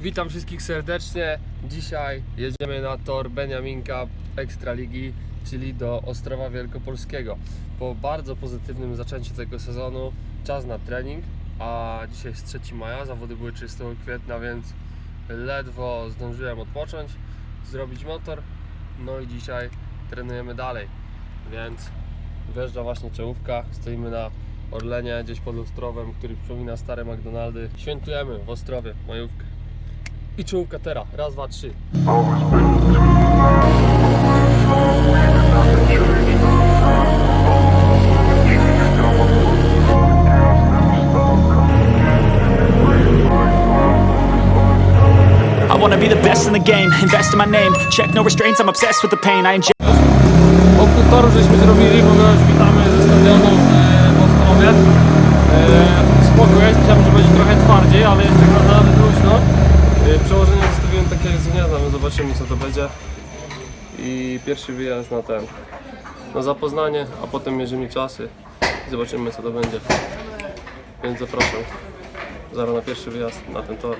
Witam wszystkich serdecznie. Dzisiaj jedziemy na tor Beniaminka Ekstraligi, czyli do Ostrowa Wielkopolskiego. Po bardzo pozytywnym zaczęciu tego sezonu czas na trening, a dzisiaj jest 3 maja, zawody były 30 kwietnia, więc ledwo zdążyłem odpocząć, zrobić motor, no i dzisiaj trenujemy dalej. Więc wjeżdża właśnie czołówka, stoimy na Orlenie, gdzieś pod Ostrowem, który przypomina stare McDonaldy. Świętujemy w Ostrowie majówkę. I czołówka teraz, raz, dwa, trzy. I wanna be the best in the game, invest in my name. Check no restraints, I'm obsessed with the pain. I inject. Wokół toru żeśmy zrobili, ogóle już witamy ze stadionu e, w Ostrowie. E, spoko jest, myślałem, że będzie trochę twardziej, ale jest tak naprawdę luźno. E, przełożenie zostawiłem takie jak z zobaczymy co to będzie. I pierwszy wyjazd na ten, na zapoznanie, a potem mierzymy czasy i zobaczymy co to będzie. Więc zapraszam zaraz na pierwszy wyjazd na ten tor.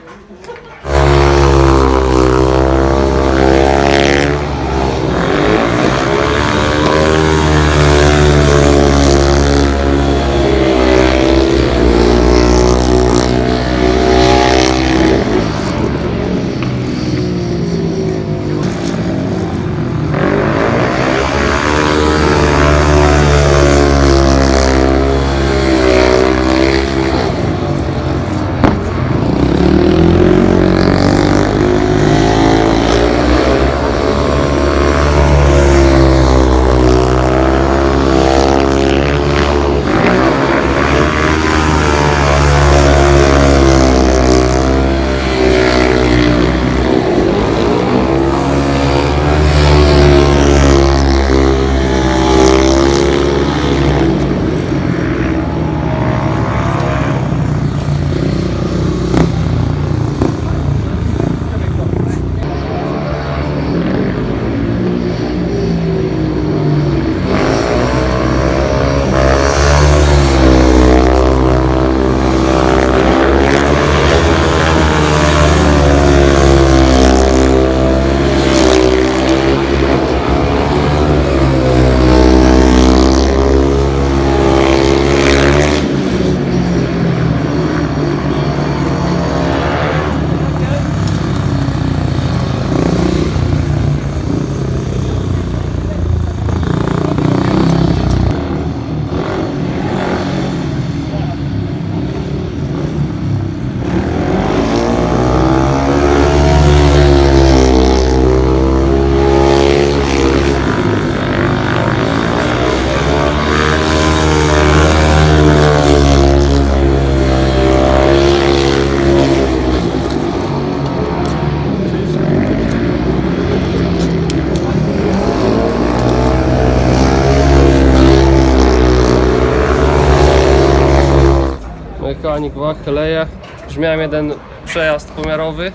Mechanik wach. Już miałem jeden przejazd pomiarowy,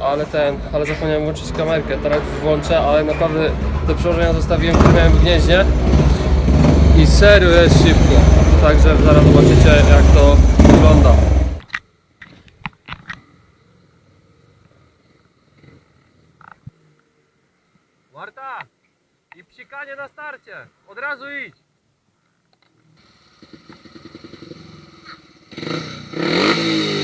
ale ten, ale zapomniałem włączyć kamerkę. Teraz włączę, ale naprawdę te przełożenia zostawiłem, które miałem w gnieździe. I serio jest szybko. Także zaraz zobaczycie jak to wygląda. Marta! I psikanie na starcie! Od razu idź! Rrrr.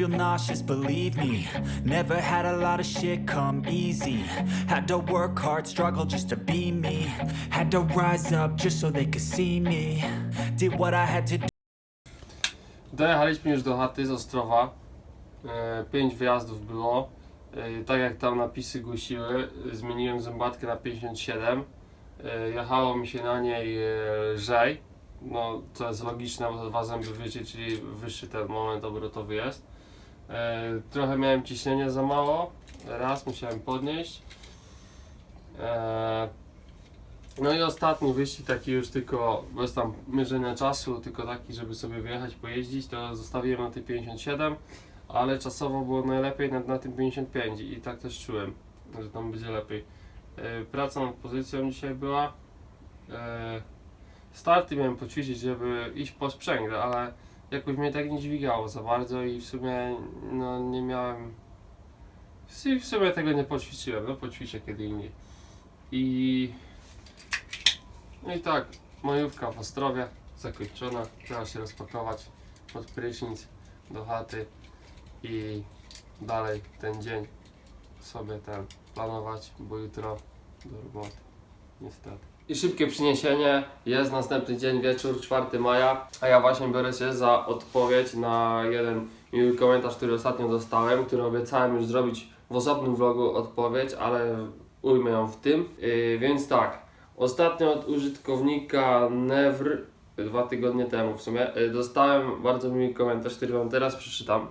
Feel nauseous, believe me. Never had a lot of shit come easy. Had to work hard, struggle just to be me. Had to rise up just so they could see me. Did what I had to do. Dojechaliśmy już do chaty z Ostrowa. E, pięć wyjazdów było. E, tak jak tam napisy głosiły, zmieniłem zębatkę na 57. E, jechało mi się na niej e, lżej. No, co jest logiczne, bo to dwa zęby wyżej, czyli wyższy ten moment obrotowy jest. E, trochę miałem ciśnienie za mało. Raz musiałem podnieść. E, no i ostatni wyścig taki już tylko bez tam mierzenia czasu, tylko taki, żeby sobie wyjechać, pojeździć, to zostawiłem na tej 57, ale czasowo było najlepiej na, na tym 55 i tak też czułem, że tam będzie lepiej. E, praca nad pozycją dzisiaj była. Starty miałem poćwiczyć, żeby iść po sprzęg, ale jakoś mnie tak nie dźwigało za bardzo i w sumie no, nie miałem. w sumie- tego nie poćwiczyłem, no poćwiczę kiedy indziej. I no i tak, majówka w Ostrowie zakończona. Trzeba się rozpakować pod prysznic do chaty i dalej ten dzień sobie ten planować, bo jutro do roboty. Niestety. I szybkie przyniesienie. Jest następny dzień, wieczór, 4 maja, a ja właśnie biorę się za odpowiedź na jeden miły komentarz, który ostatnio dostałem, który obiecałem już zrobić w osobnym vlogu odpowiedź, ale ujmę ją w tym. Yy, więc tak, Ostatnio od użytkownika Nevr, dwa tygodnie temu w sumie, y, dostałem bardzo miły komentarz, który Wam teraz przeczytam.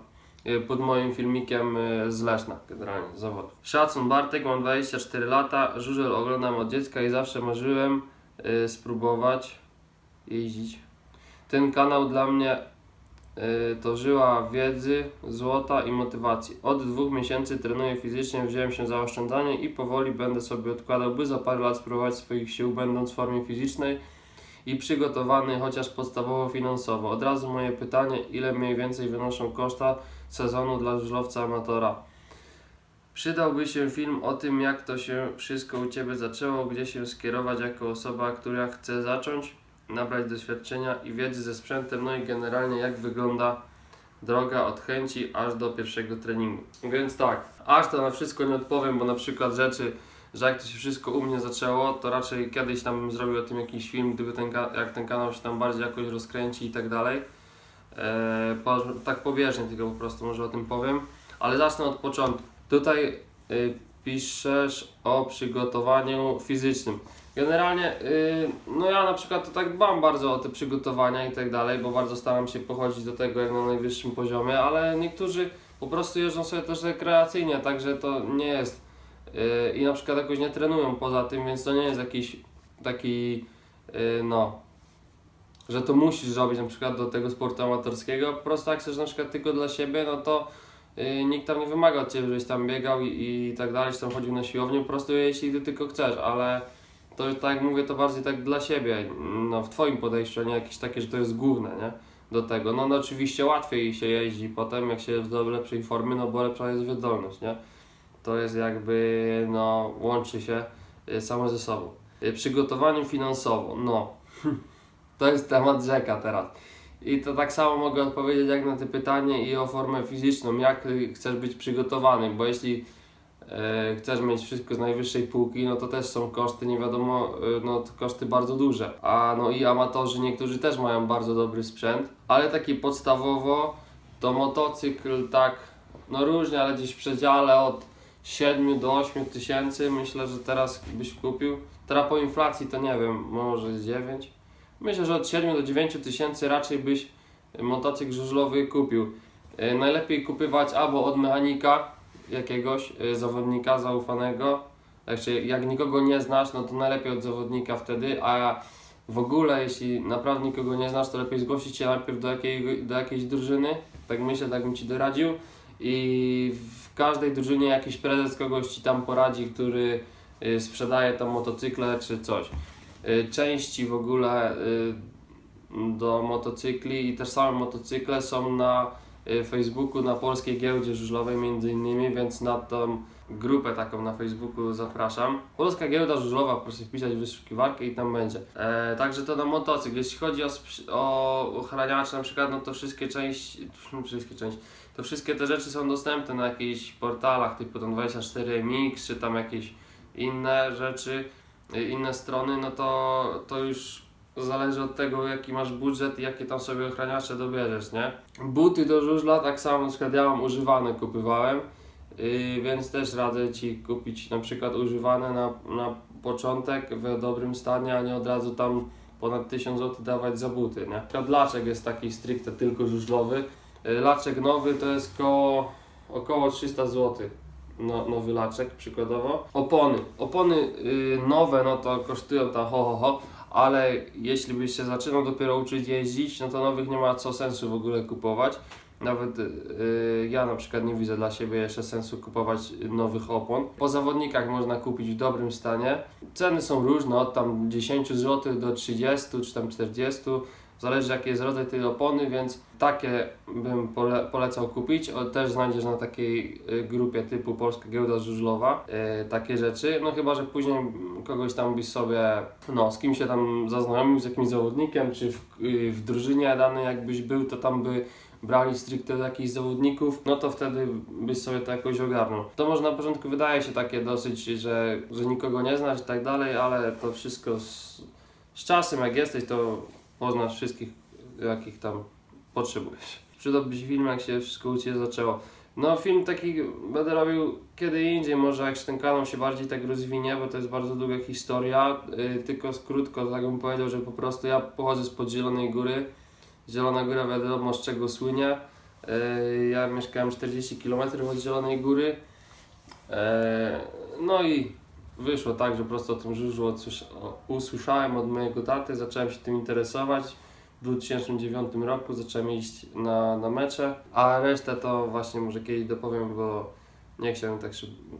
Y, Pod moim filmikiem y, z Leszna, generalnie z zawodów. Szacun Bartek, mam 24 lata, żużel oglądam od dziecka i zawsze marzyłem y, spróbować jeździć. Ten kanał dla mnie to żyła wiedzy, złota i motywacji. Od dwóch miesięcy trenuję fizycznie, wziąłem się za oszczędzanie i powoli będę sobie odkładał, by za parę lat spróbować swoich sił, będąc w formie fizycznej i przygotowany chociaż podstawowo finansowo. Od razu moje pytanie, ile mniej więcej wynoszą koszta sezonu dla żużlowca amatora? Przydałby się film o tym, jak to się wszystko u Ciebie zaczęło, gdzie się skierować jako osoba, która chce zacząć, nabrać doświadczenia i wiedzy ze sprzętem, no i generalnie jak wygląda droga od chęci aż do pierwszego treningu. Więc tak, aż to na wszystko nie odpowiem, bo na przykład rzeczy, że jak to się wszystko u mnie zaczęło, to raczej kiedyś tam bym zrobił o tym jakiś film, gdyby ten, jak ten kanał się tam bardziej jakoś rozkręci i tak dalej. Po, tak pobieżnie tylko po prostu może o tym powiem, ale zacznę od początku. Tutaj y, piszesz o przygotowaniu fizycznym. Generalnie, y, no ja na przykład to tak dbam bardzo o te przygotowania i tak dalej, bo bardzo staram się pochodzić do tego jak na najwyższym poziomie, ale niektórzy po prostu jeżdżą sobie też rekreacyjnie, także to nie jest y, i na przykład jakoś nie trenują poza tym, więc to nie jest jakiś taki, y, no, że to musisz robić na przykład do tego sportu amatorskiego, po prostu jak chcesz na przykład tylko dla siebie, no to y, nikt tam nie wymaga od Ciebie, żebyś tam biegał i, i tak dalej, czy tam chodził na siłownię, po prostu jeśli Ty tylko chcesz, ale to tak jak mówię, to bardziej tak dla siebie, no w Twoim podejściu, a nie jakieś takie, że to jest główne, nie? Do tego. No, no oczywiście łatwiej się jeździ potem, jak się jest w lepszej formie, no bo lepsza jest wydolność, nie? To jest jakby, no, łączy się y, samo ze sobą. Y, Przygotowanie finansowo, no, to jest temat rzeka teraz. I to tak samo mogę odpowiedzieć jak na to pytanie i o formę fizyczną, jak y, chcesz być przygotowany, bo jeśli e, chcesz mieć wszystko z najwyższej półki, no to też są koszty, nie wiadomo, e, no to koszty bardzo duże. A no i amatorzy niektórzy też mają bardzo dobry sprzęt, ale taki podstawowo to motocykl tak, no różnie, ale gdzieś w przedziale od 7 do 8 tysięcy myślę, że teraz byś kupił. Teraz po inflacji to nie wiem, może z 9. Myślę, że od 7 do 9 tysięcy raczej byś motocykl żużlowy kupił. E, Najlepiej kupywać albo od mechanika, jakiegoś y, zawodnika zaufanego. Znaczy, jak nikogo nie znasz, no to najlepiej od zawodnika wtedy, a w ogóle jeśli naprawdę nikogo nie znasz, to lepiej zgłosić się najpierw do, jakiej, do jakiejś drużyny, tak myślę, tak bym Ci doradził i w każdej drużynie jakiś prezes kogoś Ci tam poradzi, który y, sprzedaje tam motocykle czy coś. Y, Części w ogóle y, do motocykli i też same motocykle są na Facebooku, na polskiej giełdzie żużlowej między innymi, więc na tą grupę taką na Facebooku zapraszam. Polska giełda żużlowa, proszę wpisać w wyszukiwarkę i tam będzie. E, także to na motocykl. Jeśli chodzi o, o ochraniacze na przykład, no to wszystkie części, wszystkie części, to wszystkie te rzeczy są dostępne na jakichś portalach typu tam 24MX, czy tam jakieś inne rzeczy, y, inne strony, no to, to już zależy od tego, jaki masz budżet i jakie tam sobie ochraniacze dobierzesz, nie? Buty do żużla, tak samo na przykład ja mam używane kupywałem, yy, więc też radzę Ci kupić na przykład używane na, na początek w dobrym stanie, a nie od razu tam ponad 1000 zł dawać za buty, nie? Przykład laczek jest taki stricte tylko żużlowy, yy, laczek nowy to jest koło, około 300 zł. No, nowy laczek przykładowo. Opony. Opony yy, nowe no to kosztują tam ho ho ho, ale jeśli byś się zaczynał dopiero uczyć jeździć, no to nowych nie ma co sensu w ogóle kupować. Nawet yy, ja na przykład nie widzę dla siebie jeszcze sensu kupować nowych opon. Po zawodnikach można kupić w dobrym stanie. Ceny są różne, od tam 10 zł do 30 czy tam 40. Zależy jaki jest rodzaj tej opony, więc takie bym pole, polecał kupić. O, też znajdziesz na takiej y, grupie typu Polska Giełda Żużlowa y, takie rzeczy. No chyba, że później kogoś tam byś sobie, no z kim się tam zaznajomił, z jakimś zawodnikiem, czy w, y, w drużynie danej jakbyś był, to tam by brali stricte jakichś zawodników, no to wtedy byś sobie to jakoś ogarnął. To może na początku wydaje się takie dosyć, że, że nikogo nie znasz i tak dalej, ale to wszystko z, z czasem jak jesteś, to poznasz wszystkich, jakich tam potrzebujesz. Przydałby film, jak się wszystko u Ciebie zaczęło. No film taki będę robił kiedy indziej, może jak ten kanał się bardziej tak rozwinie, bo to jest bardzo długa historia. Yy, tylko z krótko, tak bym powiedział, że po prostu ja pochodzę spod Zielonej Góry. Zielona Góra wiadomo z czego słynie. Yy, ja mieszkałem 40 km od Zielonej Góry. Yy, no i wyszło tak, że po prostu o tym żużlu usłyszałem od mojego taty, zacząłem się tym interesować. W 2009 roku zacząłem iść na, na mecze, a resztę to właśnie może kiedyś dopowiem, bo nie chciałem tak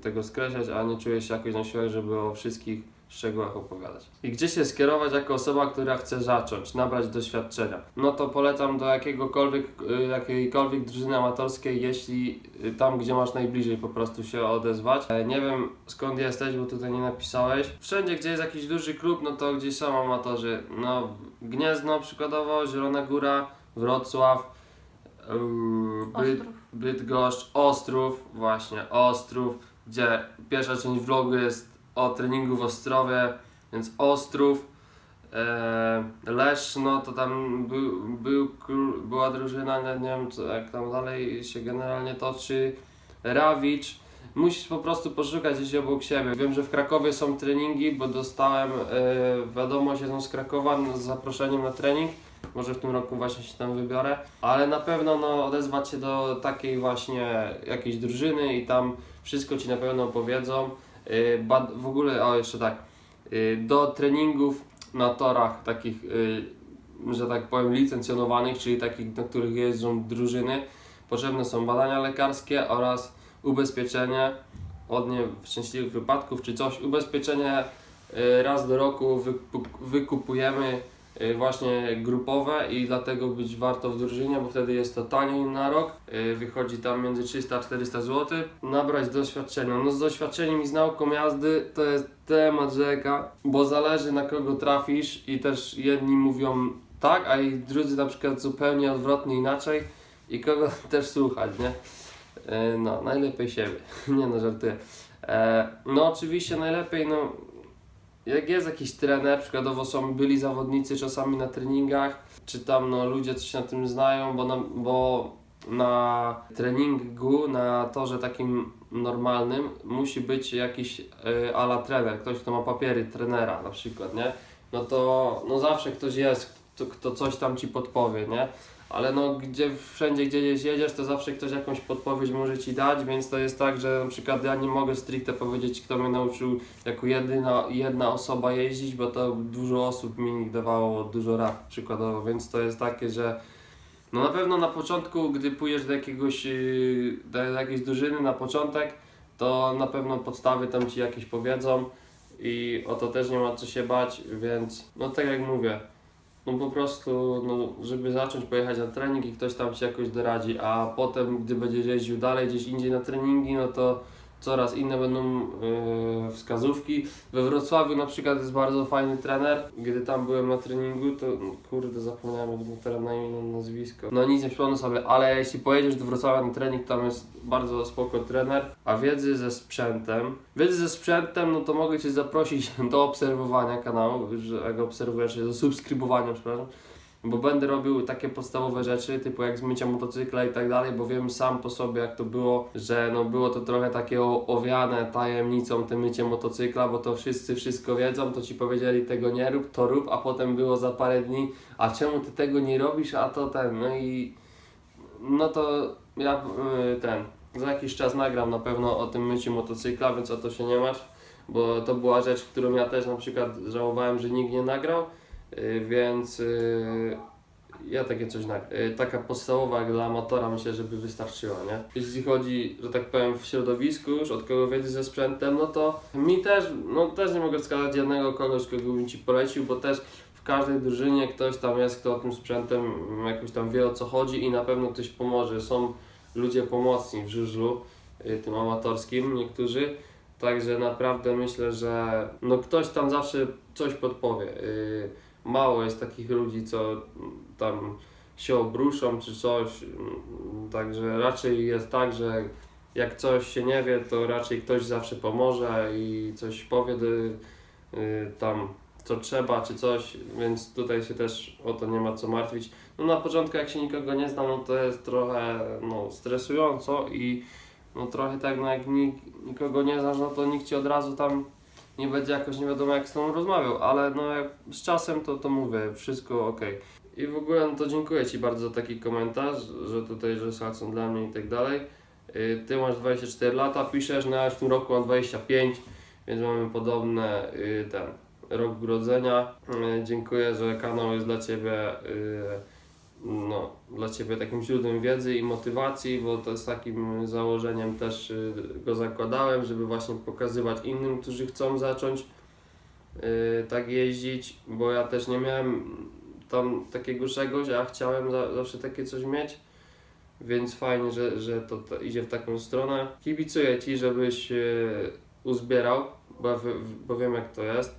tego skreślać, a nie czuję się jakoś na siłach, żeby o wszystkich szczegółach opowiadać. I gdzie się skierować jako osoba, która chce zacząć, nabrać doświadczenia? No to polecam do jakiegokolwiek, y, jakiejkolwiek drużyny amatorskiej, jeśli y, tam, gdzie masz najbliżej po prostu się odezwać. E, Nie wiem skąd jesteś, bo tutaj nie napisałeś. Wszędzie, gdzie jest jakiś duży klub, no to gdzieś są amatorzy. No, Gniezno przykładowo, Zielona Góra, Wrocław, Ostrów. Bydgoszcz, Ostrów, właśnie, Ostrów, gdzie pierwsza część vlogu jest o treningu w Ostrowie, więc Ostrów, e, Leszno, to tam był, był, była drużyna, nie, nie wiem co, jak tam dalej się generalnie toczy, Rawicz, musisz po prostu poszukać gdzieś obok siebie. Wiem, że w Krakowie są treningi, bo dostałem e, wiadomość jedną z Krakowa z zaproszeniem na trening, może w tym roku właśnie się tam wybiorę, ale na pewno no, odezwać się do takiej właśnie jakiejś drużyny i tam wszystko Ci na pewno powiedzą. Yy, bad- w ogóle, o jeszcze tak, yy, do treningów na torach takich, yy, że tak powiem, licencjonowanych, czyli takich, na których jeżdżą drużyny, potrzebne są badania lekarskie oraz ubezpieczenie od nieszczęśliwych wypadków czy coś. Ubezpieczenie raz do roku wykupujemy y, właśnie grupowe i dlatego być warto w drużynie, bo wtedy jest to taniej na rok. Y, Wychodzi tam między 300 a 400 zł. Nabrać doświadczenia. No z doświadczeniem i z nauką jazdy to jest temat rzeka, bo zależy na kogo trafisz i też jedni mówią tak, a i drudzy na przykład zupełnie odwrotnie inaczej i kogo też słuchać, nie? Y, No, najlepiej siebie. Nie no, żartuję. E, No oczywiście najlepiej, no jak jest jakiś trener, przykładowo są byli zawodnicy czasami na treningach, czy tam no, ludzie coś na tym znają, bo na, bo na treningu, na torze takim normalnym musi być jakiś y, ala trener, ktoś kto ma papiery trenera na przykład, nie? No to no zawsze ktoś jest, kto, kto coś tam ci podpowie, nie? Ale no gdzie wszędzie gdzie jedziesz, to zawsze ktoś jakąś podpowiedź może ci dać, więc to jest tak, że na przykład ja nie mogę stricte powiedzieć, kto mnie nauczył jako jedyna, jedna osoba jeździć, bo to dużo osób mi dawało dużo rad przykładowo, więc to jest takie, że no na pewno na początku, gdy pójdziesz do jakiegoś, yy, do jakiejś drużyny na początek, to na pewno podstawy tam ci jakieś powiedzą i o to też nie ma co się bać, więc no tak jak mówię, no po prostu, no, żeby zacząć pojechać na trening i ktoś tam ci jakoś doradzi, a potem, gdy będziesz jeździł dalej gdzieś indziej na treningi, no to coraz inne będą yy, wskazówki. We Wrocławiu na przykład jest bardzo fajny trener. Gdy tam byłem na treningu, to no, kurde zapomniałem mu teraz na imię, na nazwisko. No nic nie przypomnę sobie, ale jeśli pojedziesz do Wrocławia na trening, tam jest bardzo spoko trener. A wiedzy ze sprzętem, wiedzy ze sprzętem, no to mogę Cię zaprosić do obserwowania kanału, że jak obserwujesz, do subskrybowania, przepraszam bo będę robił takie podstawowe rzeczy, typu jak zmycia motocykla i tak dalej, bo wiem sam po sobie jak to było, że no było to trochę takie owiane tajemnicą te mycie motocykla, bo to wszyscy wszystko wiedzą, to ci powiedzieli tego nie rób, to rób, a potem było za parę dni, a czemu ty tego nie robisz, a to ten, no i no to ja y, ten, za jakiś czas nagram na pewno o tym myciu motocykla, więc o to się nie masz, bo to była rzecz, którą ja też na przykład żałowałem, że nikt nie nagrał, więc y, ja takie coś. Y, Taka podstawowa dla amatora myślę, żeby wystarczyła, nie? Jeśli chodzi, że tak powiem, w środowisku już, od kogo wiedzy ze sprzętem, no to mi też, no też nie mogę wskazać jednego kogoś, kogo bym Ci polecił, bo też w każdej drużynie ktoś tam jest, kto tym sprzętem jakoś tam wie o co chodzi i na pewno ktoś pomoże. Są ludzie pomocni w żużlu, y, tym amatorskim, niektórzy. Także naprawdę myślę, że no ktoś tam zawsze coś podpowie. Mało jest takich ludzi, co tam się obruszą czy coś. Także raczej jest tak, że jak coś się nie wie, to raczej ktoś zawsze pomoże i coś powie y, tam co trzeba czy coś, więc tutaj się też o to nie ma co martwić. No na początku jak się nikogo nie zna, no to jest trochę no, stresująco i no trochę tak, no jak nik, nikogo nie znasz, no to nikt ci od razu tam nie będzie jakoś nie wiadomo jak z tobą rozmawiał, ale no z czasem to, to mówię, wszystko ok. I w ogóle no to dziękuję Ci bardzo za taki komentarz, że tutaj, że szacun dla mnie i tak dalej. Y, Ty masz 24 lata, piszesz, no ja w tym roku mam 25, więc mamy podobne y, ten rok urodzenia. Y, Dziękuję, że kanał jest dla Ciebie no, dla Ciebie takim źródłem wiedzy i motywacji, bo to z takim założeniem też y, go zakładałem, żeby właśnie pokazywać innym, którzy chcą zacząć y, tak jeździć, bo ja też nie miałem tam takiego czegoś, a chciałem za, zawsze takie coś mieć, więc fajnie, że, że to, to idzie w taką stronę. Kibicuję Ci, żebyś y, uzbierał, bo, wi- bo wiem jak to jest.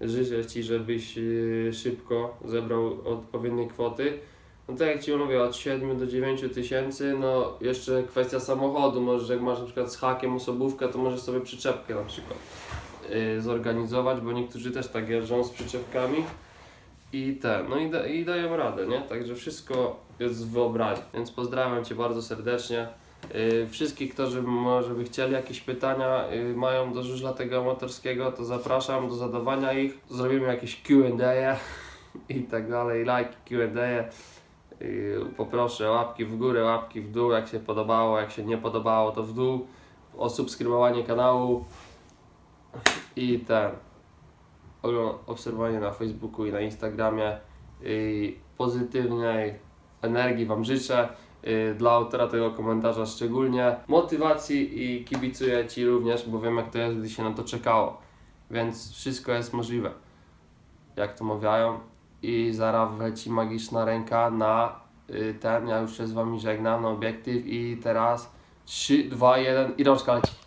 Życzę Ci, żebyś y, szybko zebrał odpowiednie kwoty. No tak jak Ci mówię, od 7 do 9 tysięcy, no jeszcze kwestia samochodu, może jak masz na przykład z hakiem osobówkę, to możesz sobie przyczepkę na przykład yy, zorganizować, bo niektórzy też tak jeżdżą z przyczepkami i te, no i, da, i dają radę, nie? Także wszystko jest w wyobraźni, więc pozdrawiam Cię bardzo serdecznie. Yy, wszystkich, którzy może by chcieli jakieś pytania yy, mają do żużla tego amatorskiego, to zapraszam do zadawania ich. Zrobimy jakieś Q&A i tak dalej, like Q&A. Poproszę łapki w górę, łapki w dół, jak się podobało, jak się nie podobało, to w dół, o subskrybowanie kanału. I ten, obserwowanie na Facebooku i na Instagramie. Yy, pozytywnej energii Wam życzę, dla autora tego komentarza szczególnie, motywacji i kibicuję Ci również, bo wiem jak to jest, gdy się na to czekało, więc wszystko jest możliwe, jak to mawiają i zaraz wleci magiczna ręka na y, ten, ja już się z Wami żegnam, na obiektyw i teraz 3, 2, 1 i rączka leci.